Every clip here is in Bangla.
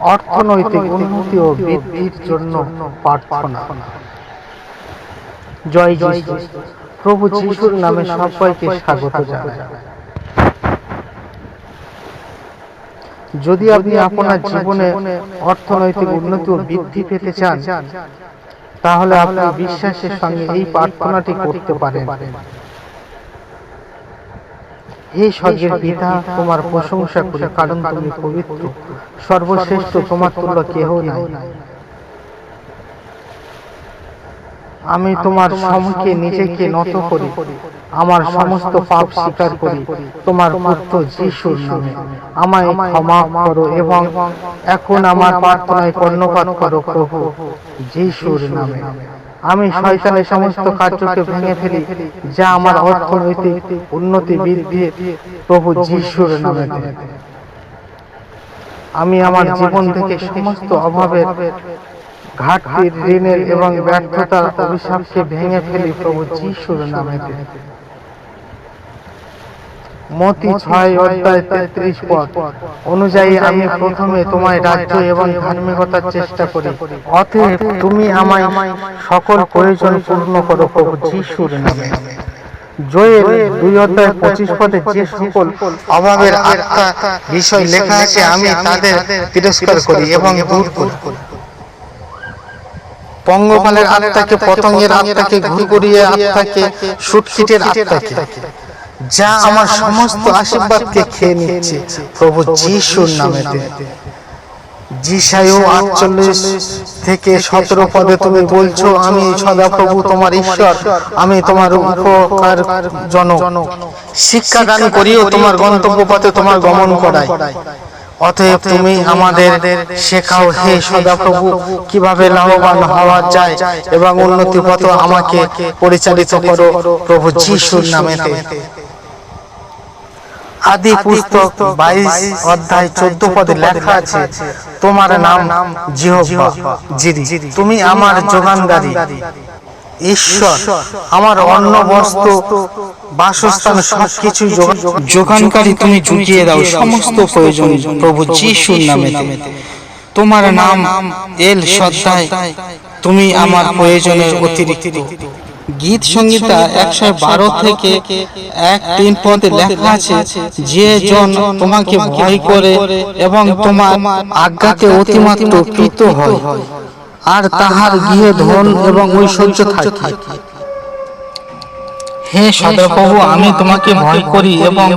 অর্থনৈতিক উন্নতি ও বৃদ্ধির জন্য প্রার্থনা। জয় যিশু। প্রভু যিশুর নামে সবাইকে স্বাগত জানাই। যদি আপনি আপনার জীবনে অর্থনৈতিক উন্নতি ও বৃদ্ধি পেতে চান তাহলে আপনি বিশ্বাসের সঙ্গে এই প্রার্থনাটি করতে পারেন। হে স্বর্গের পিতা, তোমার প্রশংসা করি, কারণ তুমি পবিত্র। সর্বশ্রেষ্ঠ তোমার তুল্য কেহ নাই। আমি তোমার সম্মুখে নিজেকে নত করি, আমার সমস্ত পাপ স্বীকার করি, তোমার পুত্র যিশুর নামে। আমায় ক্ষমা করো এবং এখন আমার প্রার্থনায় কর্ণপাত করো প্রভু যিশুর নামে। আমি শয়তানের সমস্ত কার্যকে ভেঙে ফেলি যা আমার অর্থনৈতিক উন্নতি বৃদ্ধি প্রভু যিশুর নামে আমি আমার জীবন থেকে সমস্ত অভাবের ঘাটতির ঋণের এবং ব্যর্থতার অভিশাপকে ভেঙে ফেলি প্রভু যিশুর নামে। মতি ছয় অধ্যায় তেত্রিশ পদ। অনুযায়ী আমি প্রথমে তোমায় রাজ্য এবং ধার্মিকতার চেষ্টা করি। অতএব তুমি আমায় সকল প্রয়োজন পূর্ণ করো প্রভু যিশুর নামে। জয়ের দুই অধ্যায় পঁচিশ পদে যে সকল অভাবের আত্মা বিষয় লেখা আছে, আমি তাদের তিরস্কার করি এবং দূর করি। পঙ্গপালের আত্মাকে, পতঙ্গের আত্মাকে ঘুরঘুরিয়ে আত্মাকে সুটকিটের আত্মাকে। যা আমার সমস্ত আশীর্বাদকে খেয়ে নিচ্ছে। প্রভু যিশুর নামেতে। জিসায়ু আটচল্লিশ থেকে সতেরো পদে তুমি বলছো আমি সদাপ্রভু তোমার ঈশ্বর। আমি তোমার উপকার জন শিক্ষা দান করিও তোমার গন্তব্য পথে তোমার গমন করাই অতএব তুমি আমাদের শেখাও হে সদাপ্রভু কীভাবে লাভবান হওয়া যায় এবং উন্নতি পথ আমাকে পরিচালিত করো প্রভু যিশুর নামেতে। আদি পুস্তক বাইশ অধ্যায় চোদ্দ পদে লেখা আছে, তোমার নাম জিরি। তুমি আমার যোগানদারী। ঈশ্বর, আমার অন্ন বস্ত্র বাসস্থান সবকিছু যোগানকারী তুমি জুটিয়ে দাও সমস্ত প্রয়োজন প্রভু যিশুর নামে তোমার নাম এল সত্তায় তুমি আমার প্রয়োজনের অতিরিক্ত। গীত সংগীতা একশো বারো থেকে এক তিন পদে লেখা আছে, যে জন তোমাকে ভয় করে এবং তোমার আজ্ঞাকে অতিমাত্র প্রীত হয় আর তাহার গৃহে ধন এবং ঐশ্বর্য থাকে। হে সদরপ্রভু আমি তোমাকে ভয় করি এবং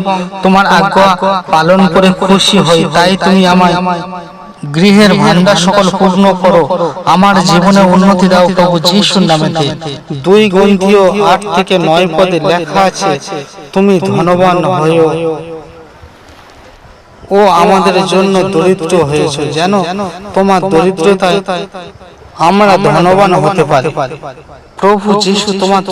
তোমার আজ্ঞা পালন করে খুশি হই, তাই তুমি আমায় গৃহের ভান্ডার সকল পূর্ণ করো। আমার জীবনে উন্নতি দাও প্রভু যিশুর নামেতে। দুই গ্রন্থিও আট থেকে নয় পদে লেখা আছে তুমি ধনবান হয়েও ও আমাদের জন্য দরিদ্র হয়েছে। যেন তোমার দরিদ্রতায় আমরা ধনবান হতে পারি। প্রভু যিশু তোমার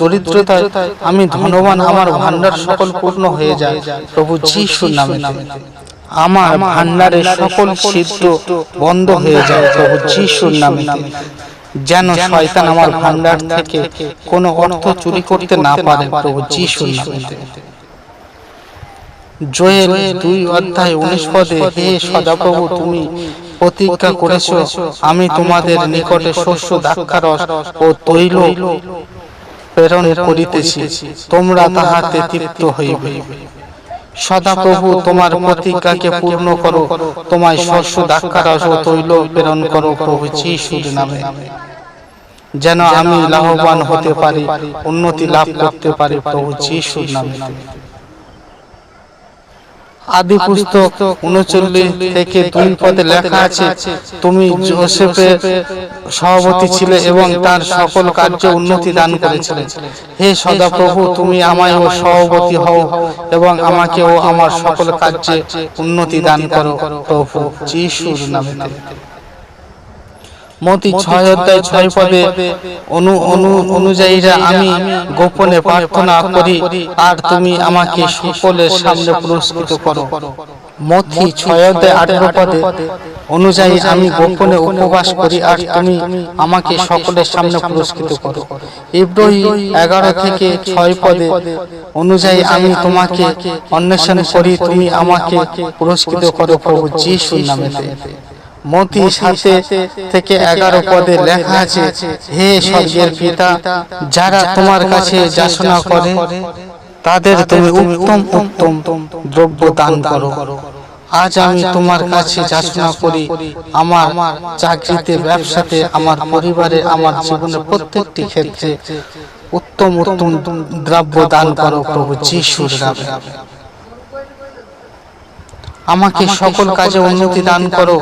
দরিদ্রতায় আমি ধনবান আমার ভান্ডার সকল পূর্ণ হয়ে যায় প্রভু যিশুর নামে আমার ভান্ডারের সকল সিদ্ধ বন্ধ হয়ে যায় প্রভু যিশুর নামে। যেন শয়তান আমার ভান্ডার থেকে কোনো অর্থ চুরি করতে না পারে প্রভু যিশুর নামে। জয়েল দুই অধ্যায় উনিশ পদে হে সদাপ্রভু তুমি প্রতিজ্ঞা করেছ আমি তোমাদের নিকটে শস্য দ্রাক্ষারস ও তৈল প্রেরণ করিতেছি। তোমরা তাহাতে তৃপ্ত হইবে। সদাপ্রভু তোমার প্রতিজ্ঞাকে পূর্ণ করো। তোমায় শস্য দ্রাক্ষারস ও তৈল প্রেরণ করো প্রভু যিশুর নামে। যেন আমি লাভবান হতে পারি উন্নতি লাভ করতে পারি প্রভু যিশুর নামে। আদি পুস্তক উনচল্লিশ থেকে দুই পদে লেখা আছে, তুমি জোসেফের সভাপতি ছিলে এবং তার সকল কার্য উন্নতি দান করেছিলে। হে সদাপ্রভু, তুমি আমায় ও সভাপতি হও এবং আমাকে ও আমার সকল কার্যে উন্নতি দান করো, প্রভু যিশুর নামে মতি ছয় অধ্যায় ছয় পদে অনু অনু অনুযায়ীরা আমি গোপনে প্রার্থনা করি আর তুমি আমাকে সকলের সামনে পুরস্কৃত করো। মতি ছয় অধ্যায় আঠেরো পদে অনুযায়ী আমি গোপনে উপবাস করি আর তুমি আমাকে সকলের সামনে পুরস্কৃত করো। ইব্রাহিম এগারো থেকে ছয় পদে অনুযায়ী আমি তোমাকে অন্বেষণ করি তুমি আমাকে পুরস্কৃত করো প্রভু যিশুর নামেতে। মতি সাথে থেকে এগারো পদে লেখা আছে, হে স্বর্গের পিতা, যারা তোমার কাছে যাচনা করে, তাদের তুমি উত্তম উত্তম দ্রব্য দান করো। আজ আমি তোমার কাছে যাচনা করি, আমার চাকরিতে, ব্যবসাতে, আমার পরিবারে, আমার জীবনের প্রত্যেকটি ক্ষেত্রে উত্তম উত্তম দ্রব্য দান করো প্রভু যিশুর নামে। আমাকে সকল কাজে উন্নতি দান করো।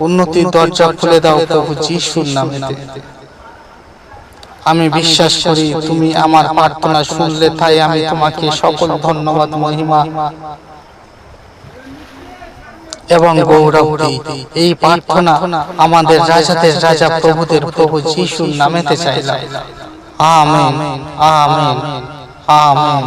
উন্নতির দরজা খুলে দাও প্রভু যিশুর নামে। আমি বিশ্বাস করি তুমি আমার প্রার্থনা শুনলে তাই আমি তোমাকে সকল ধন্যবাদ মহিমা। এবং গৌরব দিই এই প্রার্থনা আমাদের রাজাদের রাজা প্রভুদের প্রভু যিশুর নামেতে চাইলাম। Amen amen. আমেন।